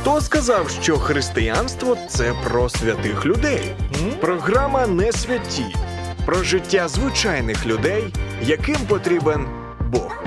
Хто сказав, що християнство це про святих людей? Програма не святі про життя звичайних людей, яким потрібен Бог.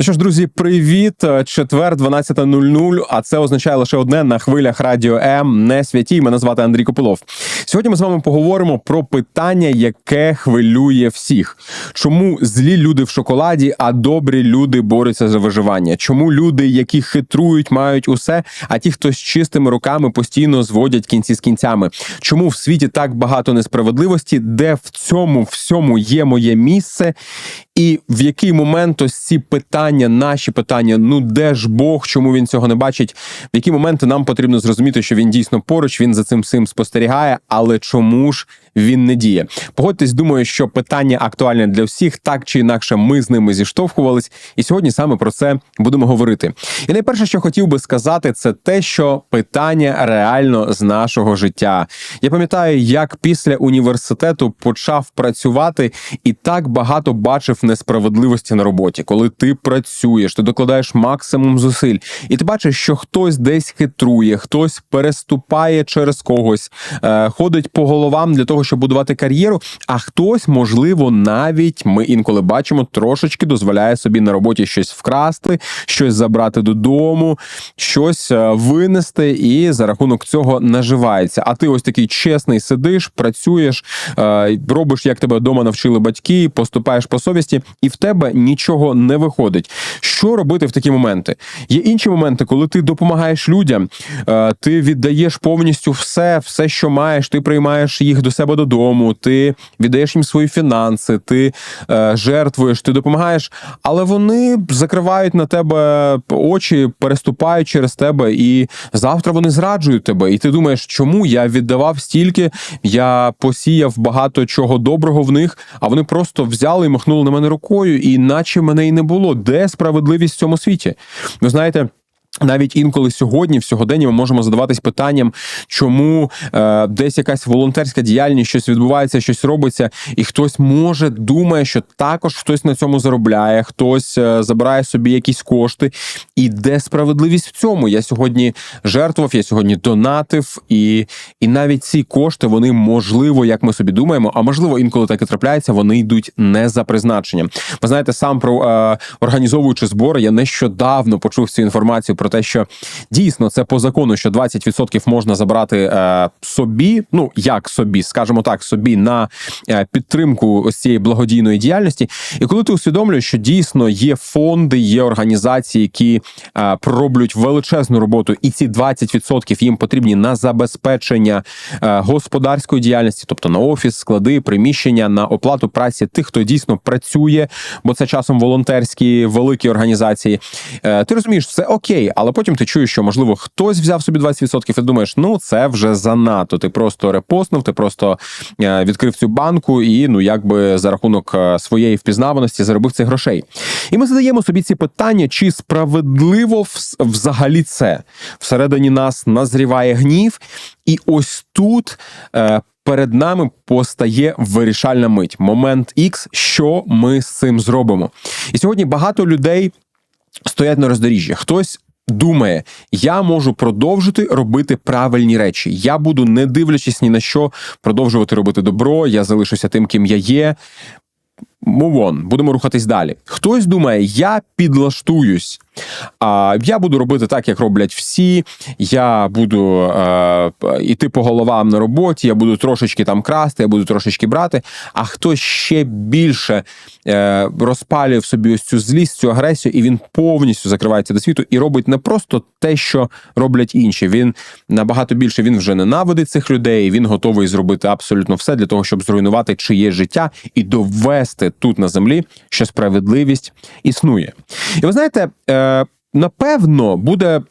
Ну що ж, друзі, привіт! Четвер, 12.00, А це означає лише одне на хвилях радіо М. Не святі. Мене звати Андрій Копилов. Сьогодні ми з вами поговоримо про питання, яке хвилює всіх. Чому злі люди в шоколаді, а добрі люди борються за виживання? Чому люди, які хитрують, мають усе, а ті, хто з чистими руками постійно зводять кінці з кінцями? Чому в світі так багато несправедливості? Де в цьому всьому є моє місце? І в який момент ось ці питання, наші питання, ну де ж Бог, чому він цього не бачить? В які моменти нам потрібно зрозуміти, що він дійсно поруч, він за цим всім спостерігає, але чому ж він не діє? Погодьтесь, думаю, що питання актуальне для всіх, так чи інакше, ми з ними зіштовхувались, і сьогодні саме про це будемо говорити. І найперше, що хотів би сказати, це те, що питання реально з нашого життя. Я пам'ятаю, як після університету почав працювати і так багато бачив несправедливості на роботі, коли ти працюєш, ти докладаєш максимум зусиль, і ти бачиш, що хтось десь хитрує, хтось переступає через когось, е, ходить по головам для того, щоб будувати кар'єру. А хтось, можливо, навіть ми інколи бачимо, трошечки дозволяє собі на роботі щось вкрасти, щось забрати додому, щось е, винести, і за рахунок цього наживається. А ти ось такий чесний сидиш, працюєш, е, робиш, як тебе вдома навчили батьки, поступаєш по совісті, і в тебе нічого не виходить. Що робити в такі моменти? Є інші моменти, коли ти допомагаєш людям, е, ти віддаєш повністю все, все, що маєш, ти приймаєш їх до себе додому, ти віддаєш їм свої фінанси, ти е, жертвуєш, ти допомагаєш, але вони закривають на тебе очі, переступають через тебе, і завтра вони зраджують тебе. І ти думаєш, чому я віддавав стільки, я посіяв багато чого доброго в них, а вони просто взяли і махнули на мене рукою, і наче мене й не було. Де справедливість в цьому світі? Ви знаєте. Навіть інколи сьогодні, в сьогоденні, ми можемо задаватись питанням, чому е, десь якась волонтерська діяльність, щось відбувається, щось робиться, і хтось може думає, що також хтось на цьому заробляє, хтось е, забирає собі якісь кошти. І де справедливість в цьому? Я сьогодні жертвував, я сьогодні донатив, і, і навіть ці кошти вони можливо, як ми собі думаємо, а можливо, інколи так і трапляється, вони йдуть не за призначенням. Ви знаєте, сам про е, організовуючи збори, я нещодавно почув цю інформацію про те, що дійсно це по закону, що 20% можна забрати е, собі. Ну як собі, скажімо так, собі на е, підтримку ось цієї благодійної діяльності. І коли ти усвідомлюєш, що дійсно є фонди, є організації, які е, пророблюють величезну роботу, і ці 20% їм потрібні на забезпечення е, господарської діяльності, тобто на офіс, склади, приміщення, на оплату праці тих, хто дійсно працює, бо це часом волонтерські великі організації. Е, ти розумієш, все окей, але потім ти чуєш, що можливо хтось взяв собі 20%, і ти думаєш, ну це вже занадто. Ти просто репостнув, ти просто е, відкрив цю банку і ну якби за рахунок е, своєї впізнаваності заробив цих грошей. І ми задаємо собі ці питання, чи справедливо взагалі це всередині нас назріває гнів, і ось тут. Е, Перед нами постає вирішальна мить, момент X, що ми з цим зробимо. І сьогодні багато людей стоять на роздоріжжі. Хтось думає, я можу продовжити робити правильні речі. Я буду, не дивлячись ні на що, продовжувати робити добро. Я залишуся тим, ким я є. Move on, будемо рухатись далі. Хтось думає, я підлаштуюсь. А я буду робити так, як роблять всі. Я буду е, іти по головам на роботі, я буду трошечки там красти, я буду трошечки брати. А хтось ще більше е, розпалює в собі ось цю злість, цю агресію, і він повністю закривається до світу і робить не просто те, що роблять інші. Він набагато більше він вже ненавидить цих людей. Він готовий зробити абсолютно все для того, щоб зруйнувати чиє життя і довести тут на землі, що справедливість існує. І ви знаєте, е, напевно, буде.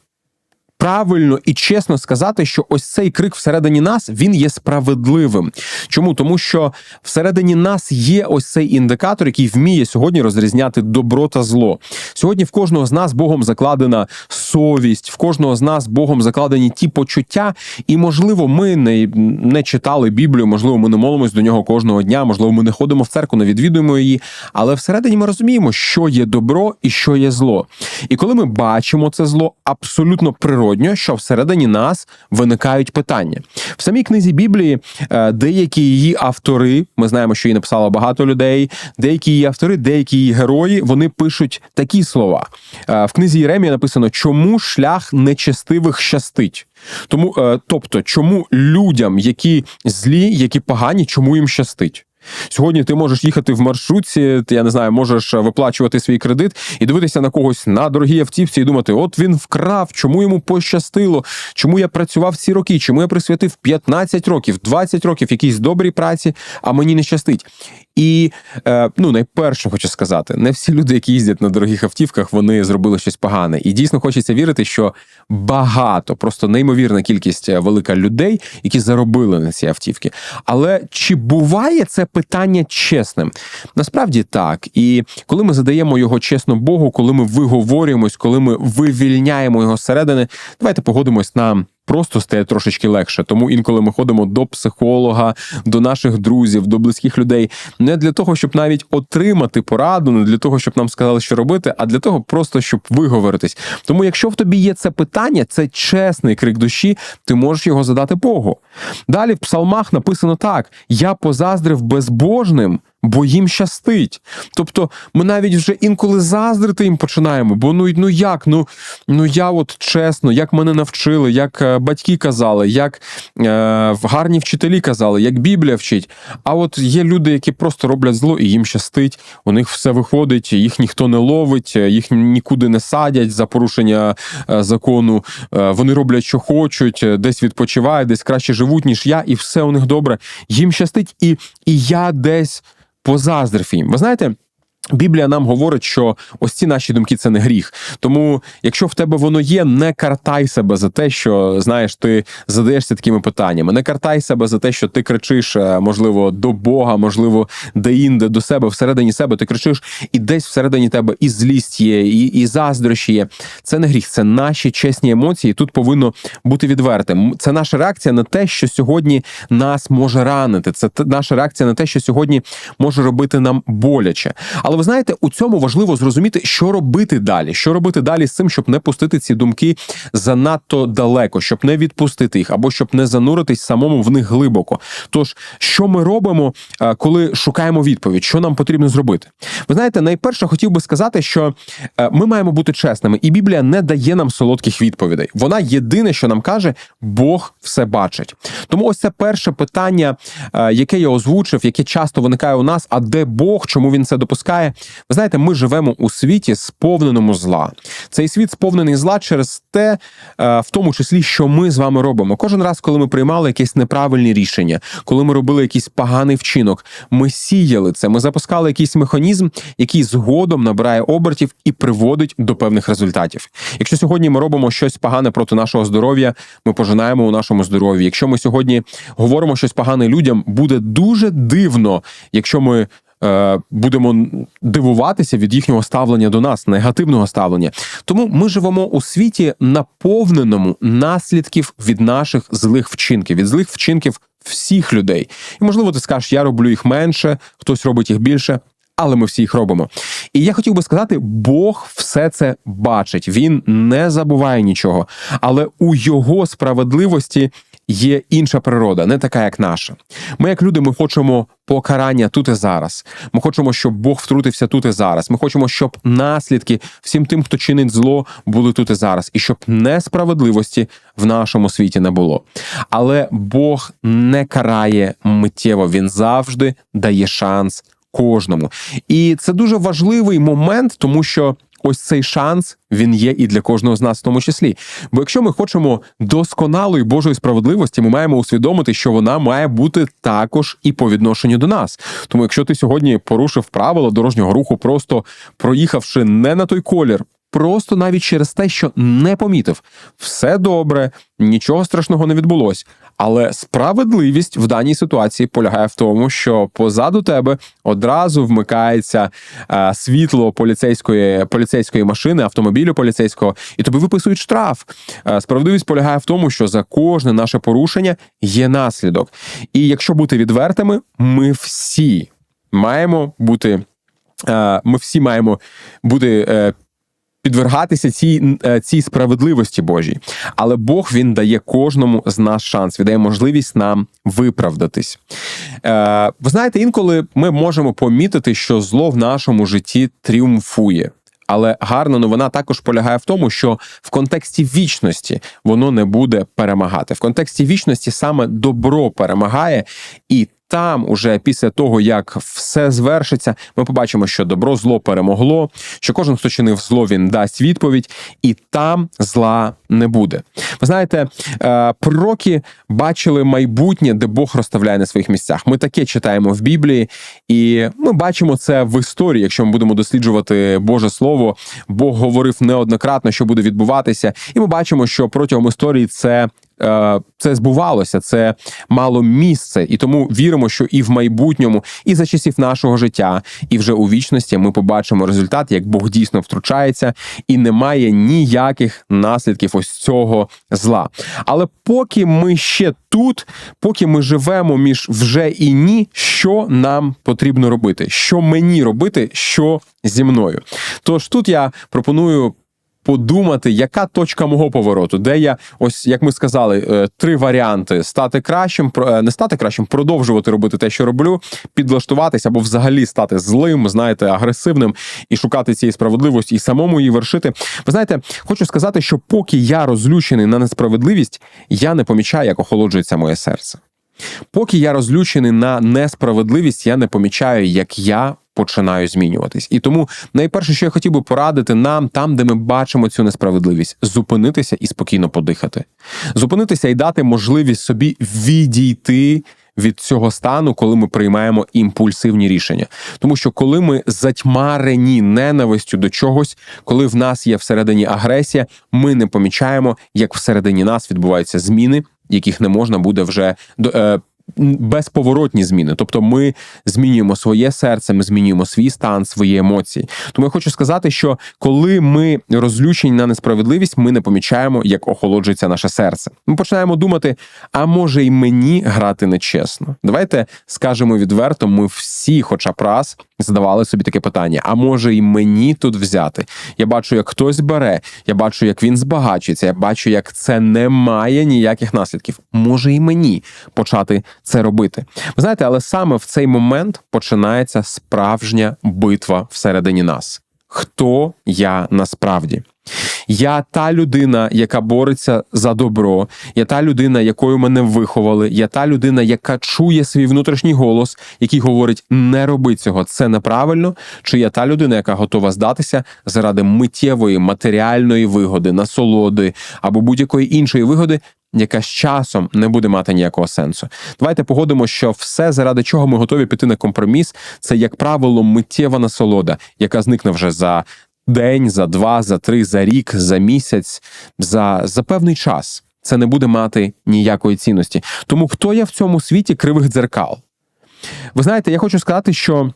Правильно і чесно сказати, що ось цей крик всередині нас він є справедливим. Чому? Тому що всередині нас є ось цей індикатор, який вміє сьогодні розрізняти добро та зло. Сьогодні в кожного з нас Богом закладена совість, в кожного з нас Богом закладені ті почуття, і можливо, ми не, не читали Біблію, можливо, ми не молимось до нього кожного дня, можливо, ми не ходимо в церкву, не відвідуємо її. Але всередині ми розуміємо, що є добро і що є зло. І коли ми бачимо це зло, абсолютно природньо, що всередині нас виникають питання в самій книзі Біблії. е, Деякі її автори, ми знаємо, що її написало багато людей. Деякі її автори, деякі її герої, вони пишуть такі слова. Е, В книзі Єремія написано, чому шлях нечестивих щастить. Тому, е, тобто, чому людям, які злі, які погані, чому їм щастить? Сьогодні ти можеш їхати в маршрутці, ти я не знаю, можеш виплачувати свій кредит і дивитися на когось на дорогій автівці і думати: от він вкрав, чому йому пощастило, чому я працював ці роки, чому я присвятив 15 років, 20 років якійсь добрій праці, а мені не щастить. І е, ну, найперше хочу сказати, не всі люди, які їздять на дорогих автівках, вони зробили щось погане. І дійсно хочеться вірити, що багато, просто неймовірна кількість е, велика людей, які заробили на ці автівки. Але чи буває це питання чесним? Насправді так. І коли ми задаємо його чесно Богу, коли ми виговорюємось, коли ми вивільняємо його зсередини, давайте погодимось на. Просто стає трошечки легше. Тому інколи ми ходимо до психолога, до наших друзів, до близьких людей, не для того, щоб навіть отримати пораду, не для того, щоб нам сказали, що робити, а для того, просто щоб виговоритись. Тому, якщо в тобі є це питання, це чесний крик душі, ти можеш його задати Богу. Далі в псалмах написано так: я позаздрив безбожним. Бо їм щастить. Тобто ми навіть вже інколи заздрити їм починаємо. Бо ну ну як? Ну ну я от чесно, як мене навчили, як е, батьки казали, як е, гарні вчителі казали, як Біблія вчить. А от є люди, які просто роблять зло і їм щастить. У них все виходить, їх ніхто не ловить, їх нікуди не садять за порушення е, закону. Е, вони роблять, що хочуть, е, десь відпочивають, десь краще живуть, ніж я, і все у них добре. Їм щастить, і, і я десь позаздрив їм. Ви знаєте. Біблія нам говорить, що ось ці наші думки це не гріх. Тому, якщо в тебе воно є, не картай себе за те, що знаєш, ти задаєшся такими питаннями. Не картай себе за те, що ти кричиш, е, можливо, до Бога, можливо, де-інде до себе, всередині себе ти кричиш, і десь всередині тебе і злість є, і і заздрощі є. Це не гріх, це наші чесні емоції. Тут повинно бути відвертим. Це наша реакція на те, що сьогодні нас може ранити. Це наша реакція на те, що сьогодні може робити нам боляче. Але ви знаєте, у цьому важливо зрозуміти, що робити далі. Що робити далі з цим, щоб не пустити ці думки занадто далеко, щоб не відпустити їх, або щоб не зануритись самому в них глибоко. Тож, що ми робимо, е, коли шукаємо відповідь, що нам потрібно зробити? Ви знаєте, найперше хотів би сказати, що е, ми маємо бути чесними, і Біблія не дає нам солодких відповідей. Вона єдине, що нам каже, Бог все бачить. Тому ось це перше питання, е, яке я озвучив, яке часто виникає у нас: а де Бог, чому він це допускає? Ви знаєте, ми живемо у світі, сповненому зла. Цей світ сповнений зла через те, е, в тому числі, що ми з вами робимо. Кожен раз, коли ми приймали якесь неправильні рішення, коли ми робили якийсь поганий вчинок, ми сіяли це. Ми запускали якийсь механізм, який згодом набирає обертів і приводить до певних результатів. Якщо сьогодні ми робимо щось погане проти нашого здоров'я, ми пожинаємо у нашому здоров'ї. Якщо ми сьогодні говоримо щось погане людям, буде дуже дивно, якщо ми будемо дивуватися від їхнього ставлення до нас, негативного ставлення. Тому ми живемо у світі наповненому наслідків від наших злих вчинків, від злих вчинків всіх людей. І можливо, ти скажеш, я роблю їх менше, хтось робить їх більше. Але ми всі їх робимо. І я хотів би сказати, Бог все це бачить. Він не забуває нічого. Але у його справедливості є інша природа, не така, як наша. Ми, як люди, ми хочемо покарання тут і зараз. Ми хочемо, щоб Бог втрутився тут і зараз. Ми хочемо, щоб наслідки всім тим, хто чинить зло, були тут і зараз, і щоб несправедливості в нашому світі не було. Але Бог не карає миттєво, він завжди дає шанс кожному. І це дуже важливий момент, тому що. Ось цей шанс він є і для кожного з нас, в тому числі. Бо якщо ми хочемо досконалої Божої справедливості, ми маємо усвідомити, що вона має бути також і по відношенню до нас. Тому, якщо ти сьогодні порушив правила дорожнього руху, просто проїхавши не на той колір, просто навіть через те, що не помітив, все добре, нічого страшного не відбулось. Але справедливість в даній ситуації полягає в тому, що позаду тебе одразу вмикається е, світло поліцейської поліцейської машини, автомобілю поліцейського, і тобі виписують штраф. Е, справедливість полягає в тому, що за кожне наше порушення є наслідок. І якщо бути відвертими, ми всі маємо бути. е, Ми всі маємо бути е, підвергатися цій, е, цій справедливості Божій. Але Бог він дає кожному з нас шанс, він дає можливість нам виправдатись. Е, ви знаєте, інколи ми можемо помітити, що зло в нашому житті тріумфує. Але гарна новина також полягає в тому, що в контексті вічності воно не буде перемагати. В контексті вічності саме добро перемагає, і там, уже після того, як все звершиться, ми побачимо, що добро зло перемогло, що кожен, хто чинив зло, він дасть відповідь, і там зла не буде. Ви знаєте, е, пророки бачили майбутнє, де Бог розставляє на своїх місцях. Ми таке читаємо в Біблії, і ми бачимо це в історії. Якщо ми будемо досліджувати Боже Слово, Бог говорив неоднократно, що буде відбуватися, і ми бачимо, що протягом історії це. Е, Це збувалося, це мало місце, і тому віримо, що і в майбутньому, і за часів нашого життя, і вже у вічності ми побачимо результат, як Бог дійсно втручається, і немає ніяких наслідків ось цього зла. Але поки ми ще тут, поки ми живемо між вже і ні, що нам потрібно робити? Що мені робити, що зі мною? Тож тут я пропоную. Подумати, яка точка мого повороту, де я, ось як ми сказали, е, три варіанти: стати кращим, е, не стати кращим, продовжувати робити те, що роблю, підлаштуватись або взагалі стати злим, знаєте, агресивним і шукати цієї справедливості і самому її вершити. Ви знаєте, хочу сказати, що поки я розлючений на несправедливість, я не помічаю, як охолоджується моє серце. Поки я розлючений на несправедливість, я не помічаю, як я починаю змінюватись. І тому найперше, що я хотів би порадити нам, там, де ми бачимо цю несправедливість, зупинитися і спокійно подихати, зупинитися і дати можливість собі відійти. Від цього стану, коли ми приймаємо імпульсивні рішення, тому що коли ми затьмарені ненавистю до чогось, коли в нас є всередині агресія, ми не помічаємо, як всередині нас відбуваються зміни, яких не можна буде вже е, безповоротні зміни. Тобто ми змінюємо своє серце, ми змінюємо свій стан, свої емоції. Тому я хочу сказати, що коли ми розлючені на несправедливість, ми не помічаємо, як охолоджується наше серце. Ми починаємо думати: а може й мені грати нечесно? Давайте скажемо відверто, ми всі, хоча б раз, задавали собі таке питання: а може й мені тут взяти? Я бачу, як хтось бере, я бачу, як він збагачується, я бачу, як це не має ніяких наслідків. Може і мені почати це робити. Ви знаєте, але саме в цей момент починається справжня битва всередині нас. Хто я насправді? Я та людина, яка бореться за добро, я та людина, якою мене виховали, я та людина, яка чує свій внутрішній голос, який говорить: не роби цього, це неправильно. Чи я та людина, яка готова здатися заради миттєвої матеріальної вигоди, насолоди або будь-якої іншої вигоди, яка з часом не буде мати ніякого сенсу. Давайте погодимо, що все, заради чого ми готові піти на компроміс, це, як правило, миттєва насолода, яка зникне вже за день, за два, за три, за рік, за місяць, за, за певний час. Це не буде мати ніякої цінності. Тому хто я в цьому світі кривих дзеркал? Ви знаєте, я хочу сказати, що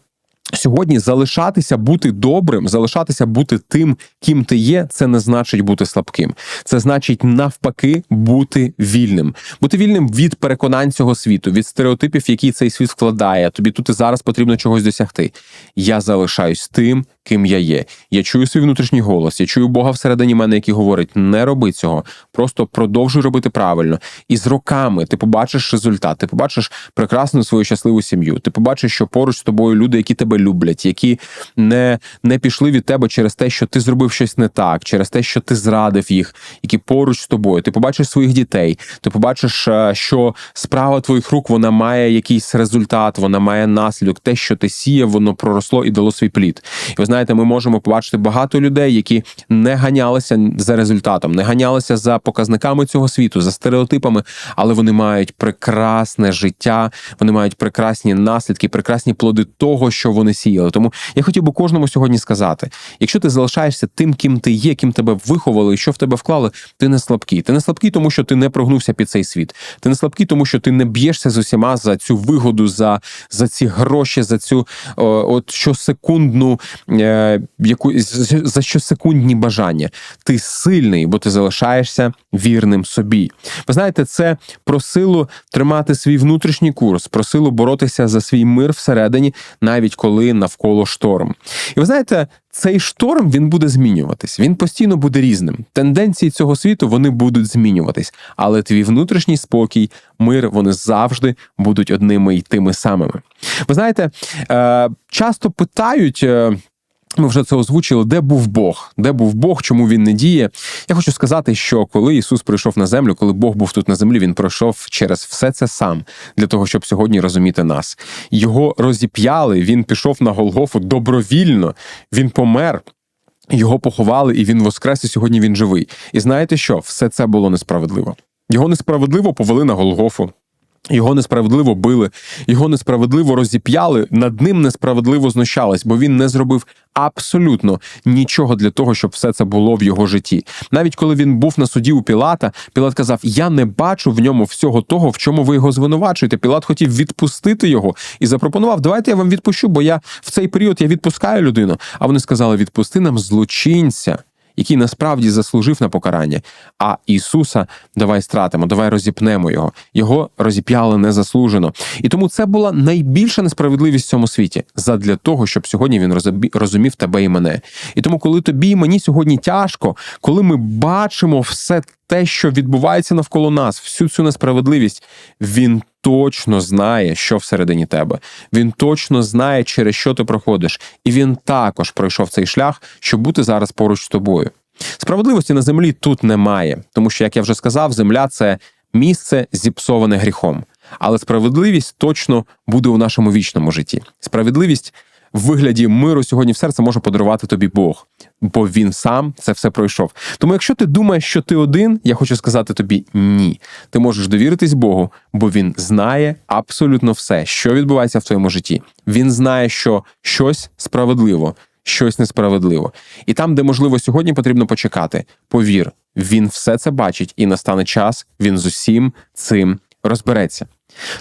сьогодні залишатися бути добрим, залишатися бути тим, ким ти є, це не значить бути слабким. Це значить навпаки бути вільним, бути вільним від переконань цього світу, від стереотипів, які цей світ складає. Тобі тут і зараз потрібно чогось досягти. Я залишаюсь тим, ким я є. Я чую свій внутрішній голос, я чую Бога всередині мене, який говорить: не роби цього, просто продовжуй робити правильно. І з роками ти побачиш результат, ти побачиш прекрасну свою щасливу сім'ю. Ти побачиш, що поруч з тобою люди, які тебе люблять, які не, не пішли від тебе через те, що ти зробив щось не так, через те, що ти зрадив їх, які поруч з тобою. Ти побачиш своїх дітей, ти побачиш, е, що справа твоїх рук вона має якийсь результат, вона має наслідок. Те, що ти сіяв, воно проросло і дало свій плід. І ви знаєте, ми можемо побачити багато людей, які не ганялися за результатом, не ганялися за показниками цього світу, за стереотипами, але вони мають прекрасне життя, вони мають прекрасні наслідки, прекрасні плоди того, що вони сіяли. Тому я хотів би кожному сьогодні сказати: якщо ти залишаєшся тим, ким ти є, ким тебе виховали, що в тебе вклали, ти не слабкий. Ти не слабкий, тому що ти не прогнувся під цей світ. Ти не слабкий, тому що ти не б'єшся з усіма за цю вигоду, за, за ці гроші, за цю о, от щосекундну, яку з- за щосекундні бажання. Ти сильний, бо ти залишаєшся вірним собі. Ви знаєте, це про силу тримати свій внутрішній курс, про силу боротися за свій мир всередині, навіть коли навколо шторм. І ви знаєте, цей шторм він буде змінюватись. Він постійно буде різним. Тенденції цього світу вони будуть змінюватись, але твій внутрішній спокій, мир, вони завжди будуть одними й тими самими. Ви знаєте, е, часто питають. Ми вже це озвучили, де був Бог, де був Бог, чому він не діє. Я хочу сказати, що коли Ісус прийшов на землю, коли Бог був тут на землі, він пройшов через все це сам для того, щоб сьогодні розуміти нас. Його розіп'яли, він пішов на Голгофу добровільно, він помер. Його поховали, і він воскрес, і сьогодні він живий. І знаєте що? Все це було несправедливо. Його несправедливо повели на Голгофу. Його несправедливо били, його несправедливо розіп'яли, над ним несправедливо знущались, бо він не зробив абсолютно нічого для того, щоб все це було в його житті. Навіть коли він був на суді у Пілата, Пілат казав: Я не бачу в ньому всього того, в чому ви його звинувачуєте. Пілат хотів відпустити його і запропонував: Давайте я вам відпущу, бо я в цей період я відпускаю людину. А вони сказали: відпусти нам злочинця який насправді заслужив на покарання. А Ісуса давай стратимо, давай розіпнемо його. Його розіп'яли незаслужено. І тому це була найбільша несправедливість в цьому світі задля того, щоб сьогодні він розумів тебе і мене. І тому, коли тобі і мені сьогодні тяжко, коли ми бачимо все те, що відбувається навколо нас, всю цю несправедливість, він точно знає, що всередині тебе. Він точно знає, через що ти проходиш, і він також пройшов цей шлях, щоб бути зараз поруч з тобою. Справедливості на землі тут немає, тому що, як я вже сказав, земля це місце зіпсоване гріхом. Але справедливість точно буде у нашому вічному житті. Справедливість в вигляді миру сьогодні в серце може подарувати тобі Бог, бо він сам це все пройшов. Тому, якщо ти думаєш, що ти один, я хочу сказати тобі ні. Ти можеш довіритись Богу, бо він знає абсолютно все, що відбувається в твоєму житті. Він знає, що щось справедливо, щось несправедливо. І там, де можливо сьогодні потрібно почекати, повір, він все це бачить, і настане час, він з усім цим розбереться.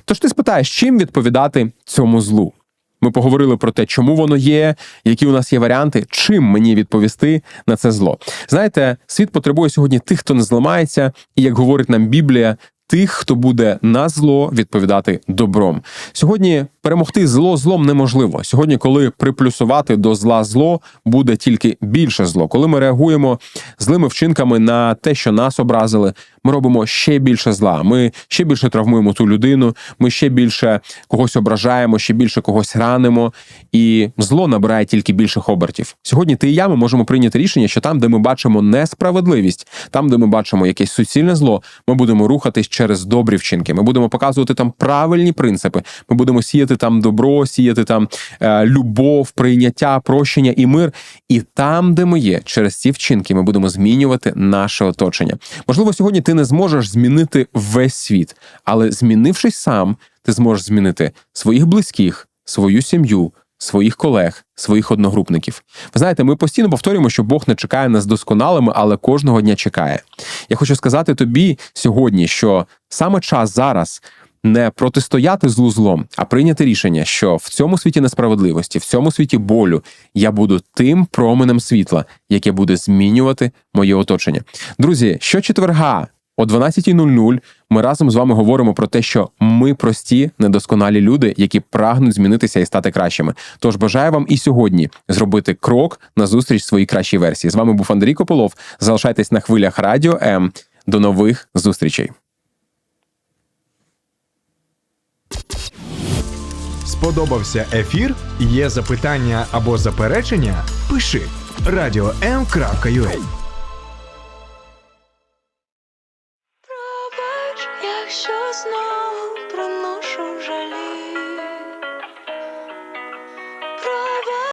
Тож ти спитаєш, чим відповідати цьому злу? Ми поговорили про те, чому воно є, які у нас є варіанти, чим мені відповісти на це зло. Знаєте, світ потребує сьогодні тих, хто не зламається, і як говорить нам Біблія, тих, хто буде на зло відповідати добром. Сьогодні перемогти зло злом неможливо. Сьогодні, коли приплюсувати до зла зло, буде тільки більше зло. Коли ми реагуємо злими вчинками на те, що нас образили, ми робимо ще більше зла. Ми ще більше травмуємо ту людину, ми ще більше когось ображаємо, ще більше когось ранимо, і зло набирає тільки більших обертів. Сьогодні ти і я ми можемо прийняти рішення, що там, де ми бачимо несправедливість, там, де ми бачимо якесь суцільне зло, ми будемо рухатись через добрі вчинки. Ми будемо показувати там правильні принципи. Ми будемо сіяти там добро, сіяти там е, любов, прийняття, прощення і мир. І там, де ми є, через ці вчинки, ми будемо змінювати наше оточення. Можливо, сьогодні ти не зможеш змінити весь світ, але змінившись сам, ти зможеш змінити своїх близьких, свою сім'ю. Своїх колег, своїх одногрупників. Ви знаєте, ми постійно повторюємо, що Бог не чекає нас досконалими, але кожного дня чекає. Я хочу сказати тобі сьогодні, що саме час зараз не протистояти злу злом, а прийняти рішення, що в цьому світі несправедливості, в цьому світі болю я буду тим променем світла, яке буде змінювати моє оточення. Друзі, щочетверга о 12.00 ми разом з вами говоримо про те, що ми прості, недосконалі люди, які прагнуть змінитися і стати кращими. Тож бажаю вам і сьогодні зробити крок на зустріч своїй кращій версії. З вами був Андрій Кополов. Залишайтесь на хвилях радіо М. До нових зустрічей. Сподобався ефір? Є запитання або заперечення? Пиши radio.m.ua